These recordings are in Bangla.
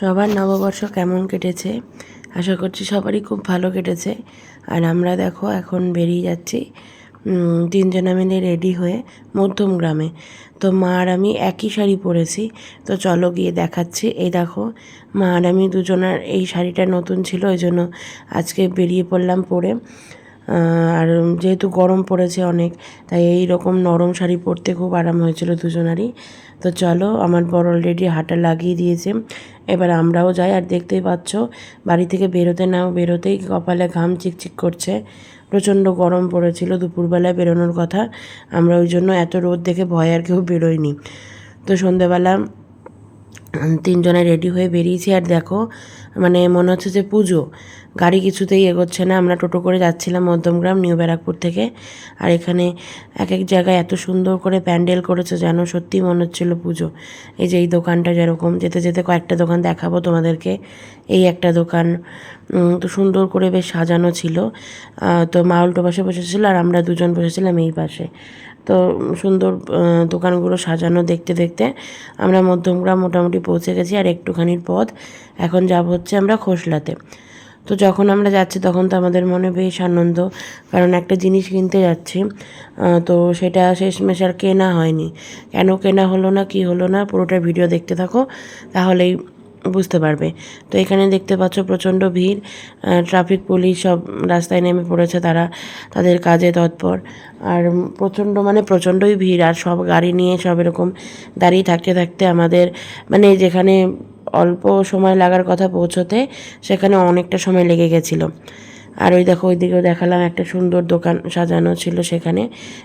সবার নববর্ষ কেমন কেটেছে? আশা করছি সবারই খুব ভালো কেটেছে। আর আমরা দেখো, এখন বেরিয়ে যাচ্ছি। তিনজনে মিলে রেডি হয়ে মধ্যম গ্রামে। তো মা আর আমি একই শাড়ি পরেছি। তো চলো গিয়ে দেখাচ্ছি। এই দেখো, মা আর আমি দুজনার এই শাড়িটা নতুন ছিল, ওই জন্য আজকে বেরিয়ে পড়লাম পরে। আর যেহেতু গরম পড়েছে অনেক, তাই এই রকম নরম শাড়ি পরতে খুব আরাম হয়েছিল দুজনারই। তো চলো আমার বড় অলরেডি হাঁটা লাগিয়ে দিয়েছে। এবার আমরাও যাই আর দেখতেই পাচ্ছ বাড়ি থেকে বেরোতে নাও বেরোতেই কপালে ঘাম চিকচিক করছে। প্রচণ্ড গরম পড়েছিল দুপুরবেলায় বেরোনোর কথা। আমরা ওই জন্য এত রোদ দেখে ভয় আর কেউ বেরোয়নি। তো সন্ধেবেলা উম, তিনজনে রেডি হয়ে বেরিয়েছি। আর দেখো মানে মনে হচ্ছে যে পুজো। গাড়ি কিছুতেই এগোচ্ছে না। আমরা টোটো করে যাচ্ছিলাম মধ্যমগ্রাম, নিউ ব্যারাকপুর থেকে। আর এখানে এক এক জায়গায় এত সুন্দর করে প্যান্ডেল করেছে যেন সত্যি মনে হচ্ছিল পুজো। এই যে এই দোকানটা যেরকম, যেতে যেতে কয়েকটা দোকান দেখাবো তোমাদেরকে। এই একটা দোকান তো সুন্দর করে বেশ সাজানো ছিল। তো মা উল্টো পাশে বসেছিল আর আমরা দুজন বসেছিলাম এই পাশে। তো সুন্দর দোকানগুলো সাজানো দেখতে দেখতে আমরা মধ্যমগ্রাম মোটামুটি পৌঁছে গেছি। আর একটুখানির পথ, এখন যাব হচ্ছে আমরা খোসলাতে। তো যখন আমরা যাচ্ছি, তখন তো আমাদের মনে বেশ আনন্দ, কারণ একটা জিনিস কিনতে যাচ্ছি তো সেটা শেষমেশ আর কেনা হয়নি। কেন কেনা হলো না, কি হলো না, পুরোটা ভিডিও দেখতে থাকো, তাহলেই বুঝতে পারবে। তো এখানে দেখতে পাচ্ছ প্রচণ্ড ভিড় ট্রাফিক পুলিশ সব রাস্তায় নেমে পড়েছে তারা, তাদের কাজে তৎপর। আর প্রচণ্ড মানে প্রচণ্ডই ভিড়, আর সব গাড়ি নিয়ে সব এরকম দাঁড়িয়ে থাকতে থাকতে আমাদের মানে যেখানে অল্প সময় লাগার কথা পৌঁছতে সেখানে অনেকটা সময় লেগে গেছিল। আর ওই দেখো, ওইদিকেও দেখালাম একটা সুন্দর দোকান সাজানো ছিল সেখানে।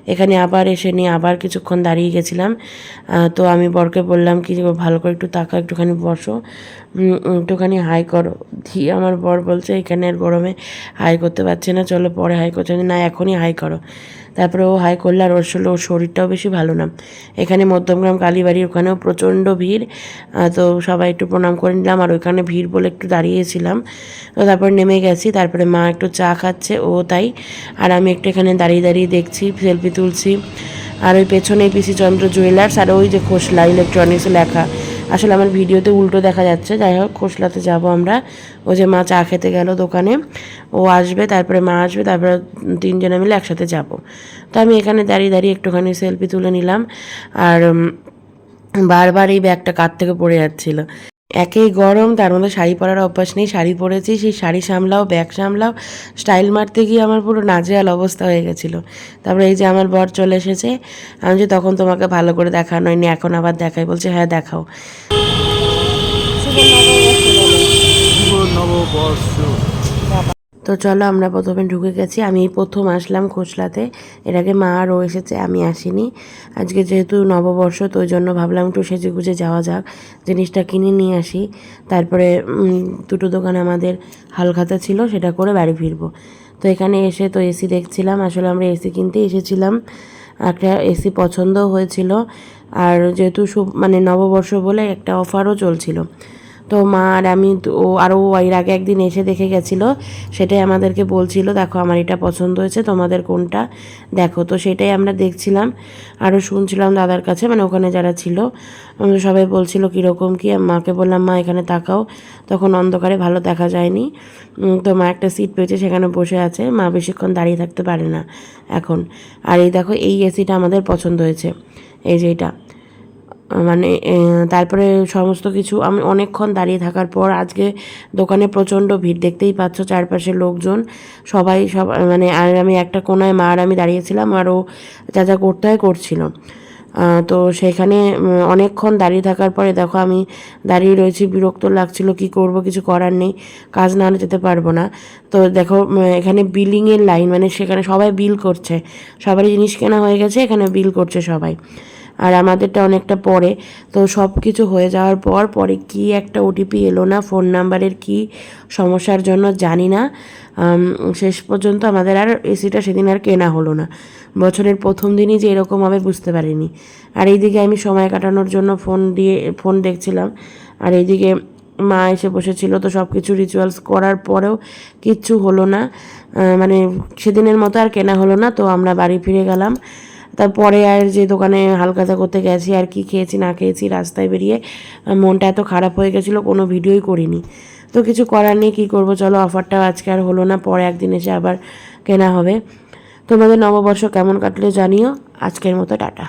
এখানে আবার এসে নিয়ে আবার কিছুক্ষণ দাঁড়িয়ে গেছিলাম। তো আমি বরকে বললাম কি, ভালো করে একটু তাকা একটুখানি বসো। একটুখানি হাই করো। দিয়ে আমার বর বলছে, এখানে আর গরমে হাই করতে পারছে না, চলো পরে হাই করছে। না, এখনই হাই করো। তারপরে ও হাই করলে আর ওর শরীর, ওর শরীরটাও বেশি ভালো না। এখানে মধ্যমগ্রাম কালীবাড়ি, ওখানেও প্রচণ্ড ভিড়। তো সবাই একটু প্রণাম করে নিলাম। আর ওইখানে ভিড় বলে একটু দাঁড়িয়েছিলাম। তো তারপর নেমে গেছি। তারপরে মা একটু চা খাচ্ছে, ও তাই। আর আমি একটু এখানে দাঁড়িয়ে দাঁড়িয়ে দেখছি সেলফি তুলছি। আর ওই পেছনে পিসি চন্দ্র জুয়েলার্স আর ওই যে খোসলা ইলেকট্রনিক্স লেখা। আসলে আমার ভিডিওতে উল্টো দেখা যাচ্ছে, যাই হোক, খোসলাতে যাব আমরা। ও যে মা চা খেতে গেল দোকানে, ও আসবে, তারপরে মা আসবে, তারপরে তিনজনে মিলে একসাথে যাব। তো আমি এখানে দাঁড়িয়ে দাঁড়িয়ে একটুখানি সেলফি তুলে নিলাম, আর বারবার এই ব্যাগটা কার থেকে পড়ে যাচ্ছিল? একেই গরম, তার মধ্যে শাড়ি পরার অভ্যাস নেই, শাড়ি পরেছি, সেই শাড়ি সামলাও, ব্যাগ সামলাও স্টাইল মারতে গিয়ে আমার পুরো নাজেয়াল অবস্থা হয়ে গেছিল। তারপরে এই যে আমার বর চলে এসেছে, আমি যে তখন তোমাকে ভালো করে দেখানো হয়নি, এখন আবার দেখাই, বলছে হ্যাঁ দেখাও। নববর্ষ। তো চলো আমরা প্রথমে ঢুকে গেছি। আমি প্রথম আসলাম খোসলাতে। এর আগে মা আরও এসেছে, আমি আসিনি। আজকে যেহেতু নববর্ষ, তো ওই জন্য ভাবলাম একটু সেজে গুজে যাওয়া যাক, জিনিসটা কিনে নিয়ে আসি। তারপরে দুটো দোকান আমাদের হালখাতা ছিল, সেটা করে বাড়ি ফিরবো। তো এখানে এসে তো এসি দেখছিলাম, আসলে আমরা এসি কিনতে এসেছিলাম। একটা এসি পছন্দও হয়েছিল। আর যেহেতু মানে নববর্ষ বলে একটা অফারও চলছিল। তো মা আর আমি ও আরও এর আগে একদিন এসে দেখে গেছিল, সেটাই আমাদেরকে বলছিল, দেখো, আমার এটা পছন্দ হয়েছে, তোমাদের কোনটা? দেখো, তো সেটাই আমরা দেখছিলাম, আরও শুনছিলাম দাদার কাছে মানে ওখানে যারা ছিল সবাই বলছিল, কীরকম কী? মাকে বললাম, মা, এখানে তাকাও। তখন অন্ধকারে ভালো দেখা যায়নি। তো মা একটা সিট পেয়েছে, সেখানে বসে আছে, মা বেশিক্ষণ দাঁড়িয়ে থাকতে পারে না এখন। আর এই দেখো, এই এসিটা আমাদের পছন্দ হয়েছে। এই যে এটা। মানে তারপরে সমস্ত কিছু, আমি অনেকক্ষণ দাঁড়িয়ে থাকার পর আজকে দোকানে প্রচণ্ড ভিড়, দেখতেই পাচ্ছ চারপাশে লোকজন, সবাই সব মানে আর আমি একটা কোনায় মা আর আমি দাঁড়িয়েছিলাম আর ও যা যা করতে হয় করছিল তো সেখানে অনেকক্ষণ দাঁড়িয়ে থাকার পরে দেখো আমি দাঁড়িয়ে রয়েছি, বিরক্ত লাগছিল, কি করব, কিছু করার নেই, কাজ না হলে যেতে পারব না। তো দেখো এখানে বিলিংয়ের লাইন মানে সেখানে সবাই বিল করছে, সবারই জিনিস কেনা হয়ে গেছে, এখানে বিল করছে সবাই। আর আমাদেরটা অনেকটা পরে। তো সব কিছু হয়ে যাওয়ার পর, পরে কি একটা ওটিপি এলো না ফোন নাম্বারের কি সমস্যার জন্য জানি না। শেষ পর্যন্ত আমাদের আর এসিটা সেদিন আর কেনা হলো না। বছরের প্রথম দিনই যে এরকম হবে বুঝতে পারিনি। আর এইদিকে আমি সময় কাটানোর জন্য ফোন দিয়ে ফোন দেখছিলাম। আর এইদিকে মা এসে বসেছিল, তো সব কিছু রিচুয়ালস করার পরেও কিচ্ছু হলো না। মানে সেদিনের মতো আর কেনা হলো না, তো আমরা বাড়ি ফিরে গেলাম। তারপরে আর যে দোকানে হালখাতা করতে গেছি, আর কি খেয়েছি না খেয়েছি রাস্তায় বেরিয়ে মনটা এত খারাপ হয়ে গেছিল, কোনো ভিডিওই করিনি। তো কিছু করার নেই, কী করব? চলো অফারটাও আজকে আর হলো না, পরে একদিন এসে আবার কেনা হবে। তোমাদের নববর্ষ কেমন কাটলে জানিও। আজকের মতো, টাটা।